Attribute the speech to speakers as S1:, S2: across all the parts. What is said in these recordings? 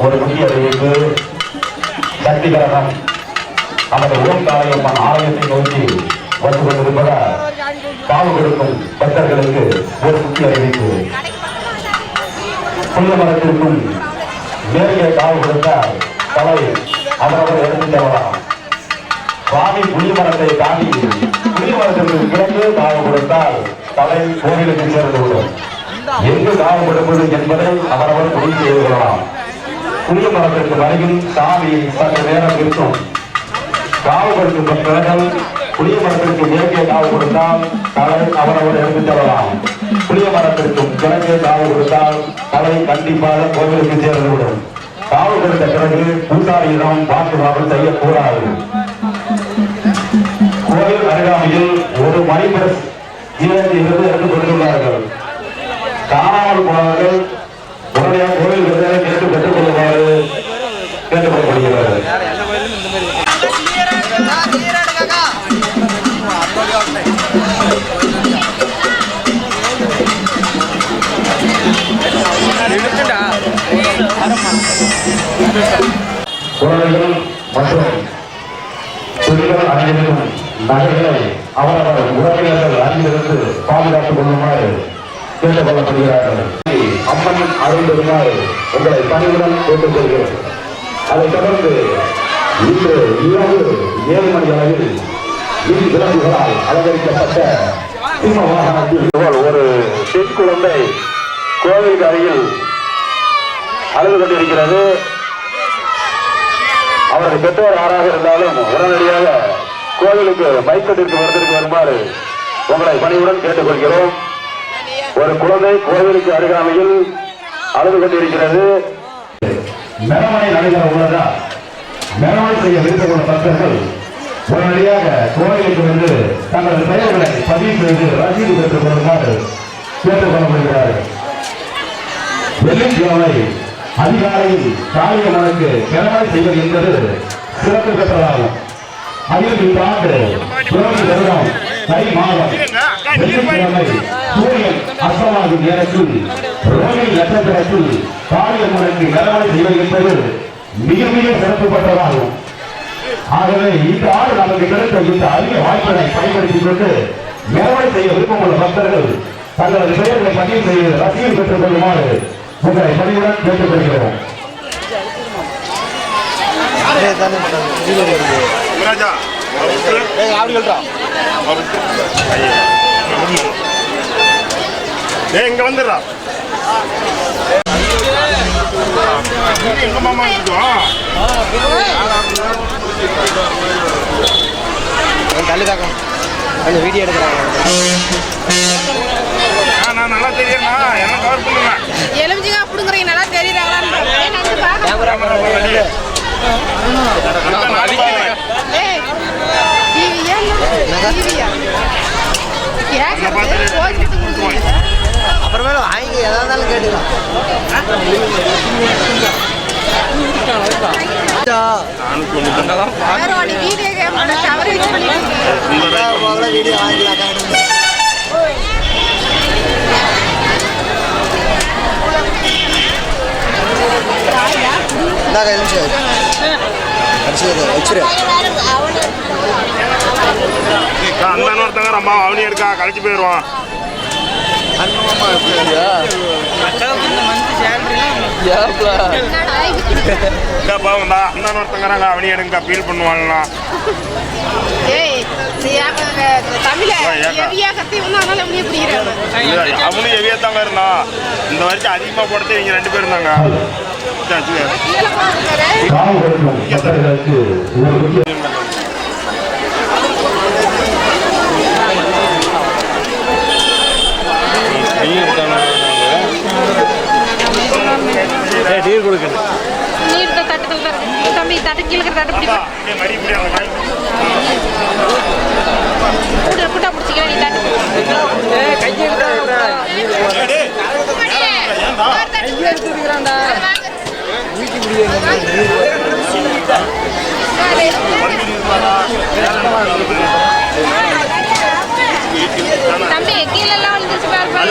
S1: ஒரு முக்கிய அறிவிப்பு சக்தி கிரகம் நமது ஓம் காளியம்மன் ஆலயத்தை நோக்கி வந்து கொண்டிருப்பதால் காவு கொடுக்கும் பக்தர்களுக்கு ஒரு முக்கிய அறிவிப்பு. புள்ள மரத்திற்கும் மேற்கே காவு கொடுத்தால் தலை அவரவர் எடுத்து செல்லலாம். சுவாமி புளி மரத்தை தாண்டி புளி மரத்திற்கு கிழக்கே காவு கொடுத்தால் தலை கோவிலுக்கு சேர்ந்து விடும் எங்கு காவு கொடுப்பது என்பதை அவரவர் முடிவு செய்து கொள்ளலாம். புளிய மரத்திற்கு வரையில் சாமி சற்று நேரம் இருக்கும். காவு கொடுக்கும் பக்தர்கள் புளிய மரத்திற்கு இயற்கை தாவு கொடுத்தால் தலை அவரவர் எடுத்துச் செல்லலாம். புளிய மரத்திற்கும் கிழக்கே தாவு கொடுத்தால் தலை கண்டிப்பாக கோவிலுக்கு சேர்ந்துவிடும் தாவு கொடுத்த பிறகு பூசாரியிடம் வாக்குவாதம் செய்யக்கூடாது. கோவில் அருகாமையில் ஒரு மணி பிரஸ் இருந்து எடுத்துக் கொண்டுள்ளார்கள். காணாமல் போனார்கள் உடனடியாக கோவில் விருதை கேட்டு பெற்றுக் கொள்ளுமாறு கேட்டுக்கொள்ளப்படுகிறது பெண்கள் அனைவரும் நகைகளை அவரவர் உறவினர்கள் அணிந்திருந்து பாதுகாத்துக் கொள்ளுமாறு கேட்டுக் கொள்ளப்படுகிறார்கள் அம்மன் அருள் பெறுமாறு உங்களை பணியுடன் கேட்டுக்கொள்கிறோம் அதைத் தொடர்ந்து இன்று இரவு ஏழு மணி அளவில் இரு விலங்குகளால் அலங்கரிக்கப்பட்ட சிம்ம வாகனத்தில் ஒரு பெண் குழந்தை கோவிலுக்கு அருகில் அழுது கொண்டிருக்கிறது. அவரது பெற்றோர் யாராக இருந்தாலும் உடனடியாக கோவிலுக்கு பைக்கத்திற்கு வருவதற்கு வருமாறு உங்களை பணிவுடன் கேட்டுக்கொள்கிறோம். ஒரு குழந்தை கோவிலுக்கு அருகாமையில் அழுது கொண்டிருக்கிறது. மெரவணை நடைபெற உள்ளதா? மெரவணை செய்ய விருப்பமுள்ள பக்தர்கள் உடனடியாக கோவிலுக்கு வந்து தங்களது பெயர்களை பதிவு செய்து ரசீது பெற்றுக் கொள்ளுமாறு கேட்டுக் கொள்ளப்படுகிறார்கள் வெள்ளிக்கிழமை அதிகாலையில் காளியம்மனுக்கு கிழமை செய்வது என்பது சிறப்பு பெற்றதாகும். அதில் இந்த ஆண்டு துறவி வருடம் தை மாதம் வெள்ளிக்கிழமை சூரியன் அஸ்தமாகும் நேரத்தில் ரோமி நட்சத்திரத்தில் காளியம்மனுக்கு கிழமை செய்வது என்பது மிக மிக சிறப்பு பெற்றதாகும். ஆகவே இந்த ஆண்டு நமக்கு கிடைத்த இந்த அரிய வாய்ப்பினை பயன்படுத்திக் கொண்டு மேலாண்மை செய்ய விருப்பமுள்ள பக்தர்கள் தங்களது பெயர்களை பதிவு செய்து ரசீது பெற்றுக் கொள்ளுமாறு உங்களை பணியுடன் கேட்டுக்கொள்கிறோம்
S2: இங்க வந்துடுறா எங்க மாமா இருக்கோம்
S3: கொஞ்சம் வீடியோ எடுக்கிறாங்க
S2: தெரியும்ண்ணா என்ன கவர் பண்ணுங்க
S4: எலுமிச்சிங்க அப்படிங்கிறீங்க நல்லா தெரியுறாங்களான்னு.
S3: அப்புறமேல வாங்கி எதா இருந்தாலும் கேட்டுக்கலாம்.
S4: வீடியோ
S3: வாங்கிக்கலாம் இந்தாக்க எழுச்சி அடிச்சு வச்சிரு.
S2: அந்த ஒருத்தங்க ரொம்ப அவனி இருக்கா? கழிச்சு போயிடுவான். அந்த ஒருத்தங்கிறாங்க அவனி எடுங்க ஃபீல் பண்ணுவாங்கண்ணா அவனும் எவியா தாங்க இருந்தான். இந்த வருஷம் அதிகமாக போடுறது இவங்க ரெண்டு பேரும் தாங்க. சரி,
S4: தட்டு கீழே இருக்கிற தட்டு பிடிப்பா. கூட்டா பிடிச்சிக்க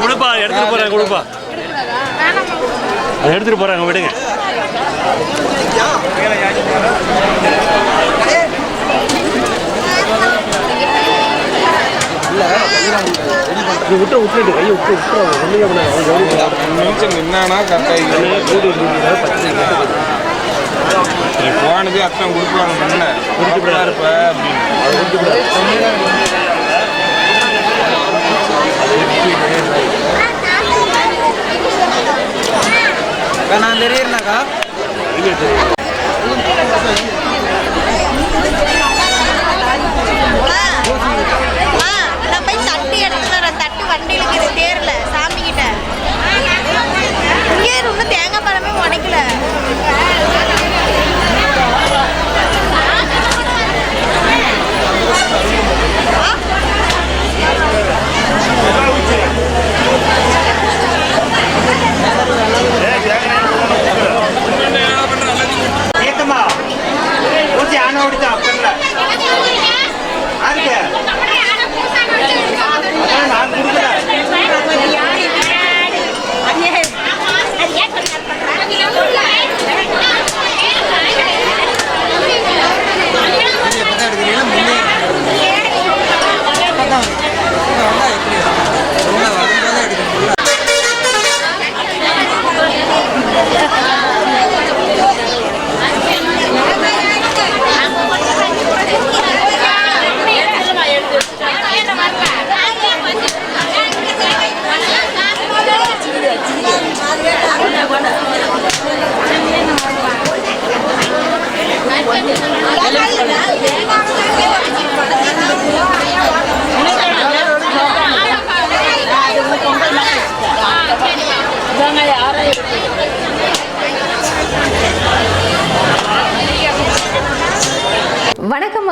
S3: கொடுப்பா எடுத்துட்டு போறேன் எடுத்துட்டு போறாங்க விடுங்க. விட்டு விட்டுட்டு கையை விட்டு விட்டு ஒன்றுமே பண்ணாங்க
S5: நின்னானா கரெக்டாக நீ போனதே அத்தனை கொடுப்பாங்க முன்ன. கொடுத்துட்டா இருப்ப அப்படின்னு.
S6: நான் தெரியுறேனாக்கா?
S7: நான்